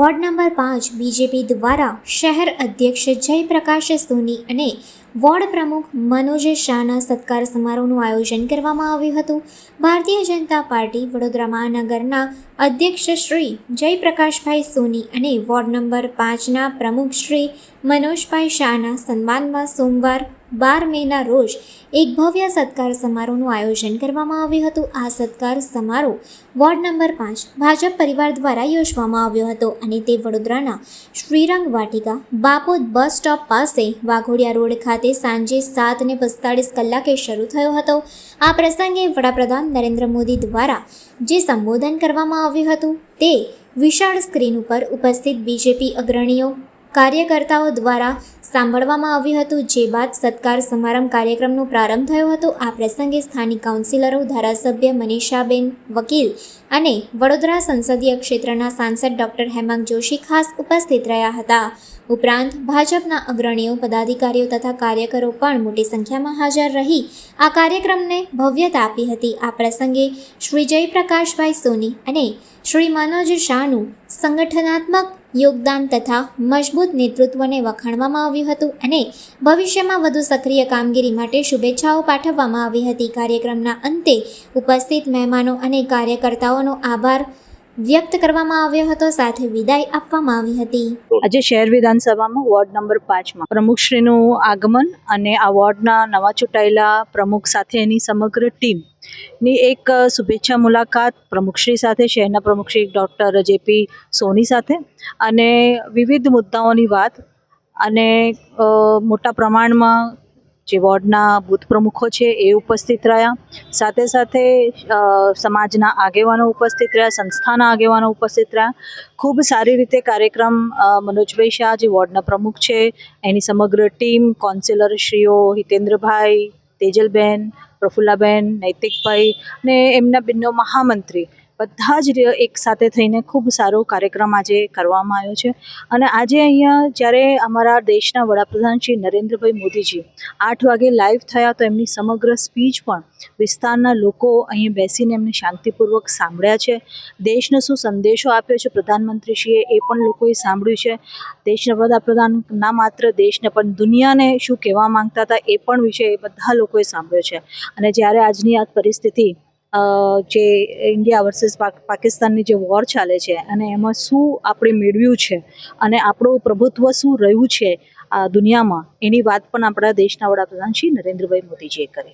Ward number પાંચ BJP દ્વારા શહેર અધ્યક્ષ જયપ્રકાશ સોની અને વોર્ડ પ્રમુખ મનોજ શાહના સત્કાર સમારોહનું આયોજન કરવામાં આવ્યું હતું. ભારતીય જનતા પાર્ટી વડોદરા મહાનગરના અધ્યક્ષ શ્રી જયપ્રકાશભાઈ સોની અને વોર્ડ નંબર પાંચના પ્રમુખ શ્રી મનોજભાઈ શાહના સન્માનમાં સોમવાર બાર મેના રોજ એક ભવ્ય સત્કાર સમારોહનું આયોજન કરવામાં આવ્યું હતું. આ સત્કાર સમારોહ વોર્ડ નંબર પાંચ ભાજપ પરિવાર દ્વારા યોજવામાં આવ્યો હતો અને તે વડોદરાના શ્રીરંગ વાટિકા બાપોદ બસ સ્ટોપ પાસે વાઘોડિયા રોડ ખાતે સાંજે સાત ને પિસ્તાળીસ કલાકે શરૂ થયો હતો. આ પ્રસંગે વડાપ્રધાન નરેન્દ્ર મોદી દ્વારા જે સંબોધન કરવામાં આવ્યું હતું તે વિશાળ સ્ક્રીન ઉપર ઉપસ્થિત બીજેપી અગ્રણીઓ કાર્યકર્તાઓ દ્વારા સાંભળવામાં આવ્યું હતું, જે બાદ સત્કાર સમારંભ કાર્યક્રમનો પ્રારંભ થયો હતો. આ પ્રસંગે સ્થાનિક કાઉન્સિલરો, ધારાસભ્ય મનીષાબેન વકીલ અને વડોદરા સંસદીય ક્ષેત્રના સાંસદ ડોક્ટર હેમાંગ જોશી ખાસ ઉપસ્થિત રહ્યા હતા. ઉપરાંત ભાજપના અગ્રણીઓ, પદાધિકારીઓ તથા કાર્યકરો પણ મોટી સંખ્યામાં હાજર રહી. આ કાર્યક્રમને ભવ્યતા આપી હતી. આ પ્રસંગે શ્રી જયપ્રકાશભાઈ સોની અને શ્રી મનોજ શાહનું સંગઠનાત્મક યોગદાન તથા મજબૂત નેતૃત્વને વખાણવામાં આવ્યું હતું અને ભવિષ્યમાં વધુ સક્રિય કામગીરી માટે શુભેચ્છાઓ પાઠવવામાં આવી હતી. કાર્યક્રમના અંતે ઉપસ્થિત મહેમાનો અને કાર્યકર્તાઓનો આભાર. વ્યક્ત કરવામાં આવ્યો હતો, સાથે વિદાય આપવામાં આવી હતી. આજે શહેર વિધાનસભામાં વોર્ડ નંબર પાંચમાં પ્રમુખશ્રીનું આગમન અને આ વોર્ડના નવા ચૂંટાયેલા પ્રમુખ સાથે એની સમગ્ર ટીમની એક શુભેચ્છા મુલાકાત પ્રમુખશ્રી સાથે, શહેરના પ્રમુખશ્રી ડૉક્ટર જેપી સોની સાથે અને વિવિધ મુદ્દાઓની વાત અને મોટા પ્રમાણમાં જે વોર્ડના બૂથ પ્રમુખો છે એ ઉપસ્થિત રહ્યા. સાથે સાથે સમાજના આગેવાનો ઉપસ્થિત રહ્યા, સંસ્થાના આગેવાનો ઉપસ્થિત રહ્યા. ખૂબ સારી રીતે કાર્યક્રમ મનોજભાઈ શાહ જે વોર્ડના પ્રમુખ છે, એની સમગ્ર ટીમ શ્રીઓ હિતેન્દ્રભાઈ, તેજલબેન, પ્રફુલ્લાબેન, નૈતિકભાઈ ને એમના બિન્નો મહામંત્રી બધા જ એક સાથે થઈને ખૂબ સારો કાર્યક્રમ આજે કરવામાં આવ્યો છે. અને આજે અહીંયા જ્યારે અમારા દેશના વડાપ્રધાન શ્રી નરેન્દ્રભાઈ મોદીજી આઠ વાગે લાઈવ થયા તો એમની સમગ્ર સ્પીચ પણ વિસ્તારના લોકો અહીં બેસીને એમને શાંતિપૂર્વક સાંભળ્યા છે. દેશને શું સંદેશો આપ્યો છે પ્રધાનમંત્રીશ્રીએ એ પણ લોકોએ સાંભળ્યું છે. દેશના વડાપ્રધાન ના માત્ર દેશને પણ દુનિયાને શું કહેવા માંગતા હતા એ પણ વિશે બધા લોકોએ સાંભળ્યો છે. અને જ્યારે આજની આ પરિસ્થિતિ જે ઇન્ડિયા વર્સિસ પાકિસ્તાનની જે વોર ચાલે છે અને એમાં શું આપણે મેળવ્યું છે અને આપણું પ્રભુત્વ શું રહ્યું છે આ દુનિયામાં એની વાત પણ આપણા દેશના વડાપ્રધાન શ્રી નરેન્દ્રભાઈ મોદીજીએ કરી.